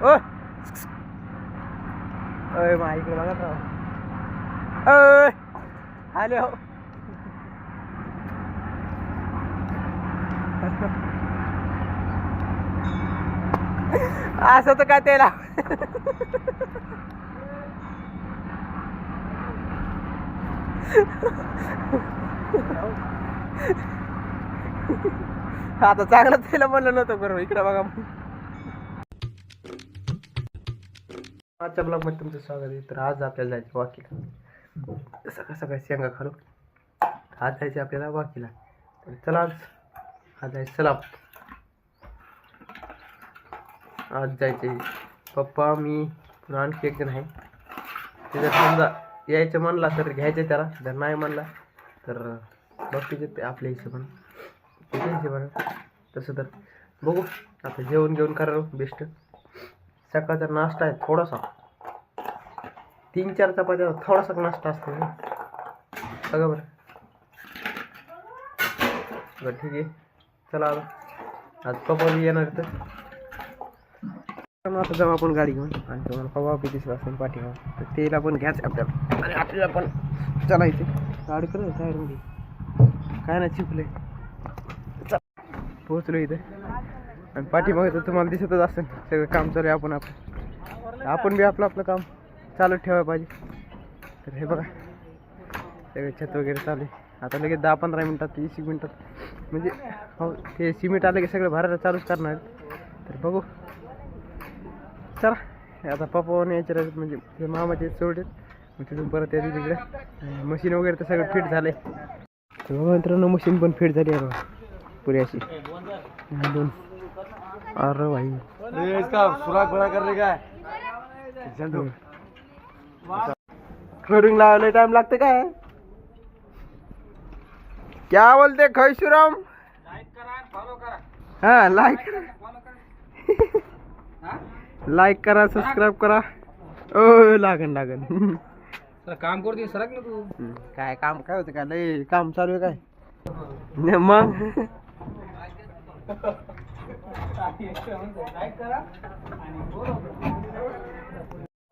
ओ अय मा इकडे बघा ना अय हॅलो. असं तर काय त्याला? आता चांगलं त्याला म्हणलं नव्हतं बरोबर इकडे बघा आजच्या ब्लॉगमध्ये तुमचं स्वागत आहे. तर आज आपल्याला जायचं वाकीला. सकाळ सकाळी शेंगा खालो. आज जायचं आपल्याला वाकीला. तर चला आज. आज जायचं चला आज जायचे पप्पा मी पुन्हा आणखी एक जण आहे. ते जर समजा यायचं म्हणला तर घ्यायचं त्याला. जर नाही म्हणला तर बघते ते आपल्या हिशोबानं. त्याच्या हिशोबानं. तसं तर बघू. आता जेवण घेऊन करावं बेस्ट सकाळचा नाश्ता आहे थोडासा. तीन चार चपात्या थोडासा नाश्ता असतो ना. बघा बरं. बरं ठीक आहे. चला आता. आज पप्पा येणार तर आता जाऊ आपण गाडी घेऊन. आणि तुम्हाला पप्पा बी दिसला असेल पाठीमा तर तेला पण घ्यायचं आपल्याला. आणि आपल्याला पण चालायचं गाडी कर म्हणजे काय नाही चिपले पोहोचलो इथे. आणि पाठीमागे तर तुम्हाला दिसतच असेल. सगळं काम चालू आहे आपण आपण आपण बी आपलं आपलं काम चालू ठेवायला पाहिजे. तर हे बघा. सगळे छत वगैरे चालू आहे. आता लगेच दहा पंधरा मिनटात वीस एक मिनटात. म्हणजे हो ते सिमेंट आलं की सगळं भरायला चालूच करणार तर बघू. चला. हे आता पप्पा यायचे म्हणजे ते मामाचे सोडत मग तिथून परत येते तिकडे. मशीन वगैरे तर सगळं फिट झालं तर बघा मित्रांनो मशीन पण फिट झाली आहे बघा. पुरी अशी. दोन. अरे भाई. है करून लावायला टाइम लागते काय क्या बोलते खैशुराम हा लाईक लाईक करा सबस्क्राईब करा. ओ लागन लागन. काम करते सरक ना तू. काय काम काय होतं काय लय काम चालू आहे काय? न मग?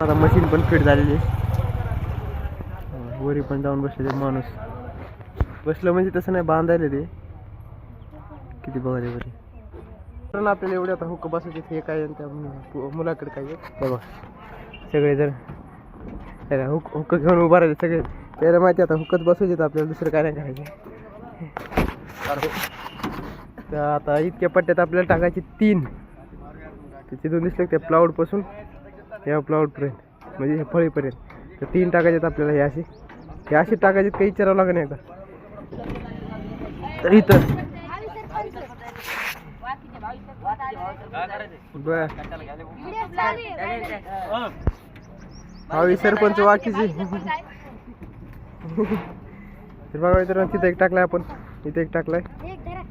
आता मशीन पण फिट झालेली आहे. वरी पण जाऊन बसले माणूस. बसलं म्हणजे तसं नाही बांधायला ते. किती बघा ते बरे कारण आपल्याला एवढे आता हुक बसायचे हे काय त्या मुलाकडे काय बघा. सगळे जण त्याला हुक हुक घेऊन उभा राहिले सगळे. त्याला माहिती आता हुकत बसायचे तर आपल्याला दुसरं काय नाही करायचं. तर आता इतक्या पट्ट्यात आपल्याला टाकायचे तीन. तिथून दिसलं की त्या प्लाऊडपासून या प्लाऊडपर्यंत म्हणजे हे फळीपर्यंत. तर तीन टाकायचे आपल्याला हे अशी हे अशी टाकायचे काही विचारावं लागेल एकदा. तर इथं. बर. हवी सरपंच वाकीची. तर बघा मित्रांनो तिथं एक टाकलाय आपण. इथे एक टाकलाय.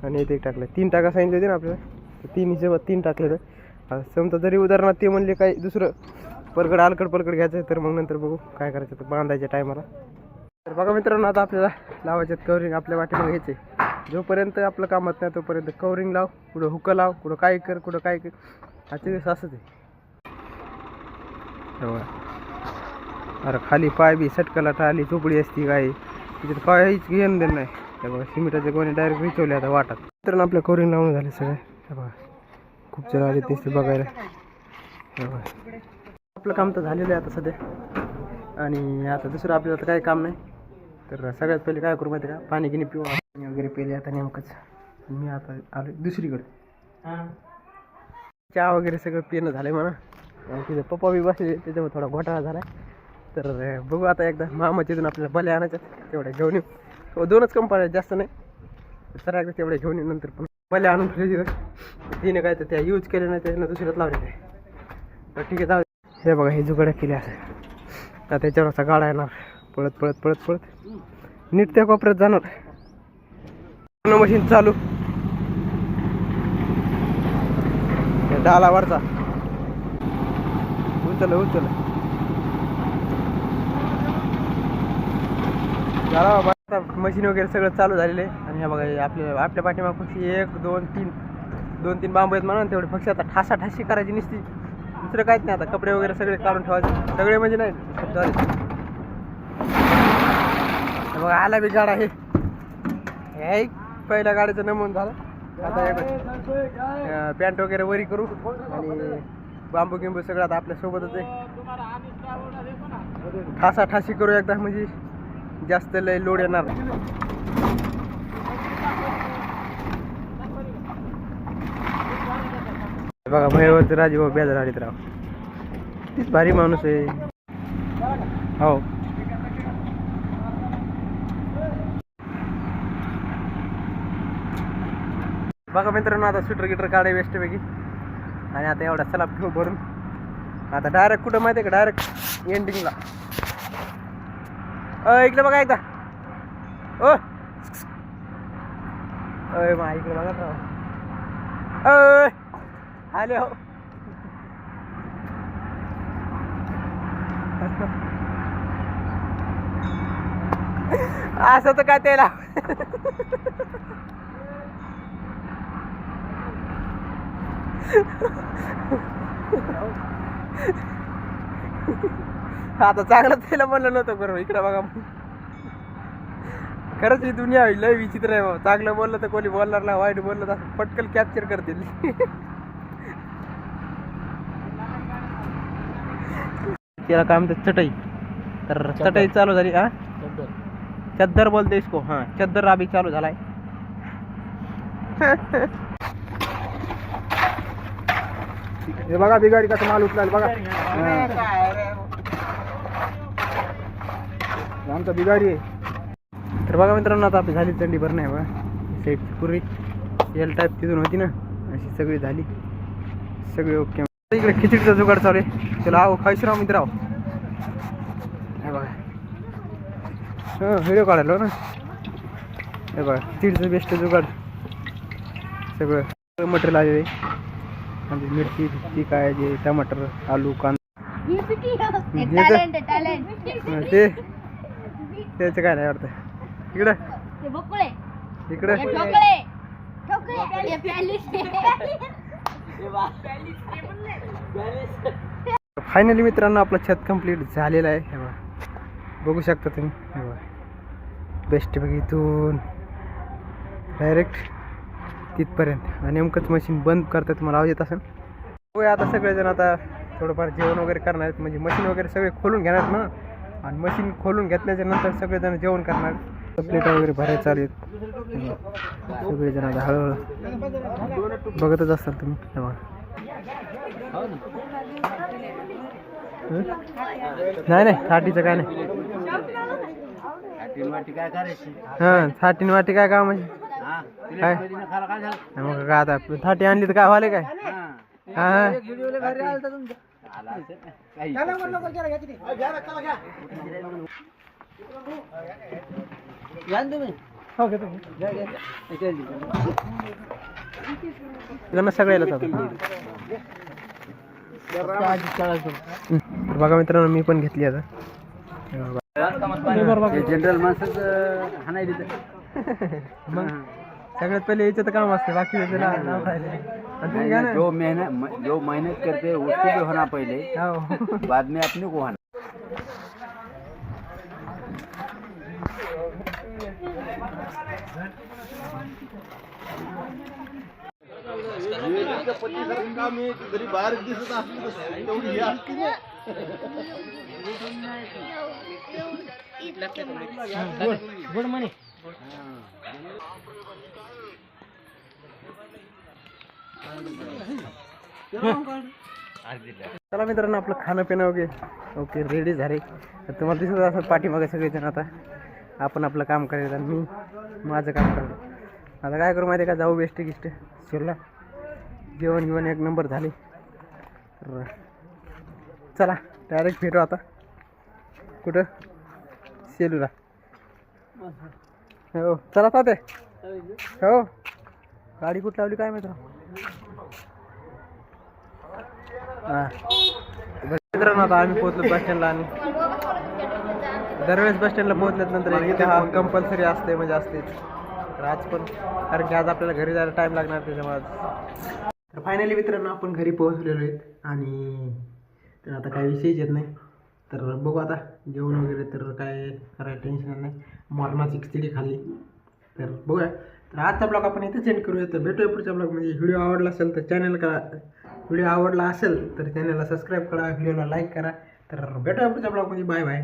आणि इथे एक टाकलं तीन टाका सांगितले होते ना आपल्याला? तीन हिशोबात तीन टाकले तर समजा जरी उदाहरणार्थ ते म्हणले काय दुसरं पलकड आलकड पलकड घ्यायचं तर मग नंतर बघू काय करायचं तर बांधायच्या टायमाला तर बघा मित्रांनो आता आपल्याला लावायचे कवरिंग आपल्या वाटेमध्ये घ्यायचे जोपर्यंत आपलं कामात नाही तोपर्यंत कवरिंग लाव कुठं हुकं लाव कुठं काय कर कुठं काय कर. आजचे दिवस असंच आहे. अरे खाली पाय बी सटकाला टाळली झोपडी असती काय? तिच्यात काहीच घेणं देणं नाही. हे बघा सिमेंटाचे कोणी डायरेक्ट विचवले आता वाटत. तर आपल्या कोरिंग लावून झाले सगळे. हे बघा खूप जण आले तेच बघायला. हे बघा. आपलं काम तर झालेलं आहे आता सध्या. आणि आता दुसरं आपल्याला तर काही काम नाही. तर सगळ्यात पहिले काय करू माहिती का? पाणी गिनी पिऊ पाणी वगैरे पेले आता नेमकंच. मी आता आलो दुसरीकडे. चहा वगैरे सगळं पिणं झालं म्हणा. आणि तिथे पप्पा बी बसले त्याच्यामुळे थोडा घोटाळा झाला तर बघू आता एकदा मामाच्या इथून आपल्याला भले आणायचं तेवढ्या घेऊन येऊ. हो, दोनच कंपन्या जास्त नाही. सर एकदा तेवढ्या घेऊन येऊ नंतर पण. पहिले आणून ठेवली तिने काय तर त्या यूज केले नाही त्यानं दुसऱ्यात लावले ते. तर ठीक आहे जाऊ हे बघा हे जुगड्या केल्या असं. आता त्याच्यावर असा गाडा येणार. पळत पळत पळत पळत. नीट त्या कोपऱ्यात जाणार. मशीन चालू. त्या डालावरचा. उचल उचल. झाला बाबा. आता मशीन वगैरे सगळं चालू झालेलं आहे. आणि ह्या बघा हे आपल्या आपल्या पाठीमाग फक्त एक दोन तीन दोन तीन बांबू आहेत म्हणून तेवढे फक्त आता ठासा ठाशी करायची नसती. दुसरं काहीच नाही आता. कपडे वगैरे सगळे काढून ठेवायचे. सगळे म्हणजे नाही झाले. बघा आला बी गाडा आहे. हे पहिल्या गाडीचं नमून झालं. आता पॅन्ट वगैरे वरी करू. आणि बांबू गिंबू सगळं आता आपल्या सोबतच आहे. ठासा ठाशी करू एकदा म्हणजे. जास्त लय लोड येणार. बघा भैरवती राजीभाऊ बेजार आडीत राव. तीच भारी माणूस आहे. हो. बघा मित्रांनो आता स्वेटर गिटर काढाय वेस्ट पैकी आणि आता एवढा सलाब घेऊ भरून. आता डायरेक्ट कुठं माहिती आहे का डायरेक्ट एंडिंगला इकडे बघा एकदा. ओ. अय मा इकडे बघा अय हॅलो. असं तर काय त्याला. आता चांगलं त्याला म्हणलं नव्हतं बरोबर इकडे बघा खरंच ही दुनिया आहे, लय विचित्र आहे बाबा. चांगलं बोललं तर कोणी बोलणार नाही वाईट बोललं तर असं पटकन कॅप्चर करतील. त्याला काय म्हणतात चटई. तर चटई चालू झाली हा चद्दर बोलते इसको. हा चद्दर अभी चालू झालाय. हे बघा बिगाडी कसं माल उचलाल बघा. आमचा बिगाडी आहे. तर बघा मित्रांनो आता आपली झाली थंडी भरणं आहे बघा साईड पूर्वी एल टाईप तिथून होती ना. अशी सगळी झाली. सगळी ओके इकडे खिचडीचा जुगाड चालू आहे. चला आहो खायचं राव मित्र हे बघा. हां व्हिडिओ काढायला ना. हे बघा खिचडीचं बेस्ट जुगाड. सगळं मटेरियल आलेलं आहे म्हणजे मिरची ती काय जे टमाटर आलू कांदा. हं, ते. त्याचं काय नाही वाटतं इकडं. हे बकुळे इकडं. हे ठोकळे. ठोकळे. हे पॅलिस. फायनली मित्रांनो आपलं छत कंप्लीट झालेलं आहे. हे बघा. बघू शकता तुम्ही. हे बघा. बेस्ट बघ इथून. डायरेक्ट तिथपर्यंत. आणि नेमकंच मशीन बंद करतात तुम्हाला आवाज येत असेल. होय आता सगळेजण आता थोडंफार जेवण वगैरे करणार आहेत. म्हणजे मशीन वगैरे सगळे खोलून घेणार ना. आणि मशीन खोलून घेतल्याच्या नंतर सगळेजण जेवण करणार. प्लेटा वगैरे भरायला चालू आहेत. बघा. सगळेजण आता हळूहळू बघतच असाल तुम्ही? नाही नाही थाटीचं काय नाही. हां थाटीन वाटी काय काम आहे हा काय? मग काय आता थाटी आणली तर काय व्हाले काय? हा. हा त्यांना सगळ्याला बघा मित्रांनो मी पण घेतली आता. जनरल माणसाचं हाणायली मग सगळ्यात पहिले याचं काम असते बाकी राहिले आणि तुम्ही घ्या ना जो मेहनत जो मेहनत करते उसको भी होना पहले हो बाद में अपने को होना चला मित्रांनो आपलं खाणं पिणं वगैरे. ओके रेडी झाले. तुम्हाला दिसत असं पाठीमागे सगळेजण आता. आपण आपलं काम करायचं आणि मी माझं काम करायचं आता काय करू माहिती आहे का? जाऊ बेस्ट गिस्ट. शिरला. जेवण गिवण एक नंबर झाले. चला डायरेक्ट फिरू आता. कुठं? सेलूला. हो चला ताते हो. गाडी कुठं लावली काय मित्र मित्रांनो आता आम्ही पोहोचलो बस स्टँडला आणि दरवेळेस बस स्टँडला पोहोचल्यानंतर इथे हा कंपल्सरी असते म्हणजे असते तर आज पण कारण की आज आपल्याला घरी जायला टाईम लागणार त्याच्यामुळे आज. तर फायनली मित्रांनो आपण घरी पोहोचलेलो आहेत आणि तर आता काही विषयच येत नाही. तर बघू आता जेवण वगैरे तर काय करायला टेन्शन नाही. मरणाची खिचडी खाल्ली. तर बघूया. तर आजचा ब्लॉग आपण इथे सेंड करूया. तर भेटूया पुढच्या म्हणजे व्हिडिओ आवडला असेल तर चॅनल करा व्हिडिओ आवडला असेल तर चॅनलला सबस्क्राईब करा. व्हिडिओला लाईक करा. तर भेटूया पुढच्या ब्लॉगमध्ये बाय बाय